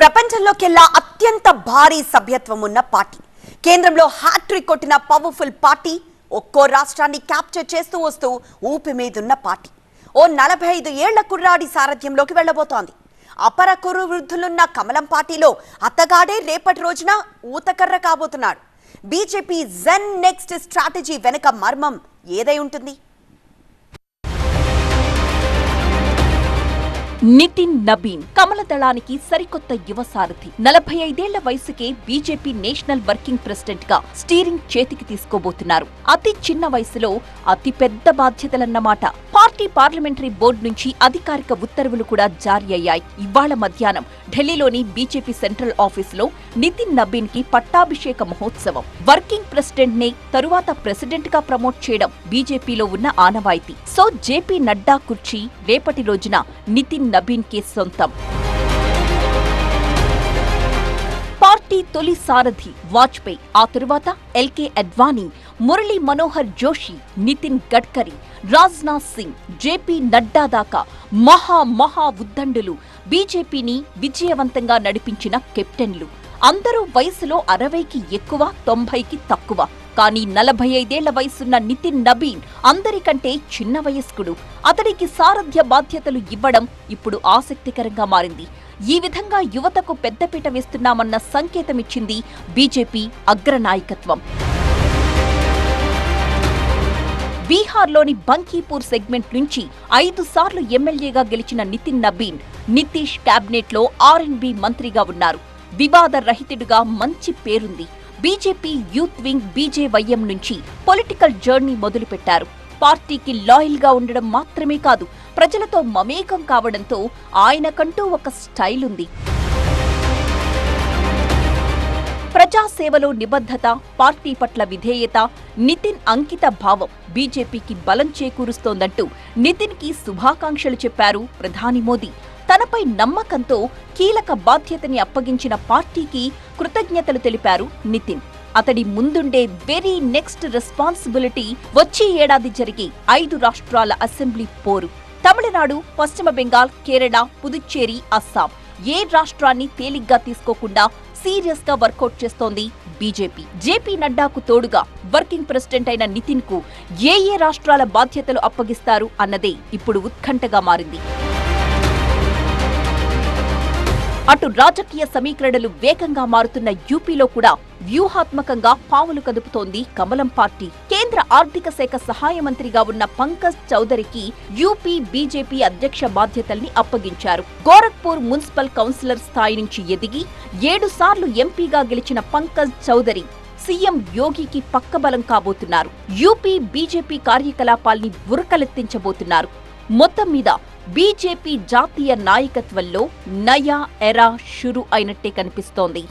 ప్రపంచంలోకెల్లా అత్యంత భారీ సభ్యత్వం ఉన్న పార్టీ. కేంద్రంలో హ్యాట్రిక్ కొట్టిన పవర్ఫుల్ పార్టీ ఒక్కో రాష్ట్రాన్ని క్యాప్చర్ చేస్తూ వస్తూ ఊపి మీదున్న పార్టీ. ఓ నలభై ఐదు ఏళ్ళ కుర్రాడి సారథ్యంలోకి వెళ్ళబోతోంది అపర కురు వృద్ధులున్న కమలం పార్టీలో అత్తగాడే రేపటి రోజున ఊతకర్ర కాబోతున్నాడు. బీజేపీ జెన్ నెక్స్ట్ స్ట్రాటజీ వెనుక మర్మం ఏదై ఉంటుంది? నితిన్ నబీన్ కమల దళానికి సరికొత్త యువ సారథి. నలభై ఐదేళ్ళ వయసుకే బీజేపీ నేషనల్ వర్కింగ్ ప్రెసిడెంట్గా స్టీరింగ్ చేతికి తీసుకోబోతున్నారు. అతి చిన్న వయసులో అతి పెద్ద బాధ్యతలన్నమాట. పార్టీ పార్లమెంటరీ బోర్డు నుంచి అధికారిక ఉత్తర్వులు కూడా జారీ అయ్యాయి. ఇవాళ మధ్యాహ్నం ఢిల్లీలోని బీజేపీ సెంట్రల్ ఆఫీసులో నితిన్ నబీన్కి పట్టాభిషేక మహోత్సవం. వర్కింగ్ ప్రెసిడెంట్ నే తరువాత ప్రెసిడెంట్గా ప్రమోట్ చేయడం బీజేపీలో ఉన్న ఆనవాయితీ. సో జేపీ నడ్డా కుర్చీ రేపటి రోజున నితిన్ నబీన్కే సొంతం. పార్టీ తొలి సారథి వాజ్పేయి. ఆ తరువాత L K Advani Murali Manohar Joshi Nitin Gadkari Rajnath Singh J P Nadda దాకా మహా మహా ఉద్దండులు. బీజేపీని విజయవంతంగా నడిపించిన కెప్టెన్లు. అందరూ వయసులో అరవైకి ఎక్కువ తొంభైకి తక్కువ. కానీ నలభై ఐదేళ్ళ వయసున్న నితిన్ నబీన్ అందరికంటే చిన్న వయస్కుడు. అతడికి సారథ్య బాధ్యతలు ఇవ్వడం ఇప్పుడు ఆసక్తికరంగా మారింది. ఈ విధంగా యువతకు పెద్దపీట వేస్తున్నామన్న సంకేతమిచ్చింది బీజేపీ అగ్రనాయకత్వం. బీహార్లోని బంకీపూర్ సెగ్మెంట్ నుంచి ఐదు సార్లు ఎమ్మెల్యేగా గెలిచిన నితిన్ నబీన్ నితీష్ క్యాబినెట్లో ఆర్ఎండ్బి మంత్రిగా ఉన్నారు. వివాద రహితుడిగా మంచి పేరుంది. బీజేపీ యూత్ వింగ్ బీజేవైఎం నుంచి పొలిటికల్ జర్నీ మొదలుపెట్టారు. పార్టీకి లాయల్గా ఉండడం మాత్రమే కాదు ప్రజలతో మమేకం కావడంతో ఆయనకంటూ ఒక స్టైల్ ఉంది ప్రజాసేవలో నిబద్ధత పార్టీ పట్ల విధేయత నితిన్ అంకిత భావం బీజేపీకి బలం చేకూరుస్తోందంటూ నితిన్కి శుభాకాంక్షలు చెప్పారు ప్రధాని మోదీ. తనపై నమ్మకంతో కీలక బాధ్యతని అప్పగించిన పార్టీకి కృతజ్ఞతలు తెలిపారు నితిన్. అతడి ముందుండే వెరీ నెక్స్ట్ రెస్పాన్సిబిలిటీ వచ్చే ఏడాది జరిగే ఐదు రాష్ట్రాల అసెంబ్లీ పోరు. తమిళనాడు పశ్చిమ బెంగాల్ కేరళ పుదుచ్చేరి అస్సాం. ఏ రాష్ట్రాన్ని తేలిగ్గా తీసుకోకుండా సీరియస్గా వర్కౌట్ చేస్తోంది బీజేపీ. జేపీ నడ్డాకు తోడుగా వర్కింగ్ ప్రెసిడెంట్ అయిన నితిన్కు ఏ ఏ రాష్ట్రాల బాధ్యతలు అప్పగిస్తారు అన్నదే ఇప్పుడు ఉత్కంఠగా మారింది. అటు రాజకీయ సమీకరణలు వేగంగా మారుతున్న యూపీలో కూడా వ్యూహాత్మకంగా పావులు కదుపుతోంది కమలం పార్టీ. కేంద్ర ఆర్థిక శాఖ సహాయ మంత్రిగా ఉన్న పంకజ్ చౌదరికి యూపీ బీజేపీ అధ్యక్ష బాధ్యతల్ని అప్పగించారు. గోరఖ్పూర్ మున్సిపల్ కౌన్సిలర్ స్థాయి నుంచి ఎదిగి ఏడు సార్లు ఎంపీగా గెలిచిన పంకజ్ చౌదరి సీఎం యోగికి పక్కబలం కాబోతున్నారు. యూపీ బీజేపీ కార్యకలాపాల్ని ఉరకలెత్తించబోతున్నారు. మొత్తం మీద బీజేపీ జాతీయ నాయకత్వంలో నయా ఎరా షురు అయినట్టే కనిపిస్తోంది.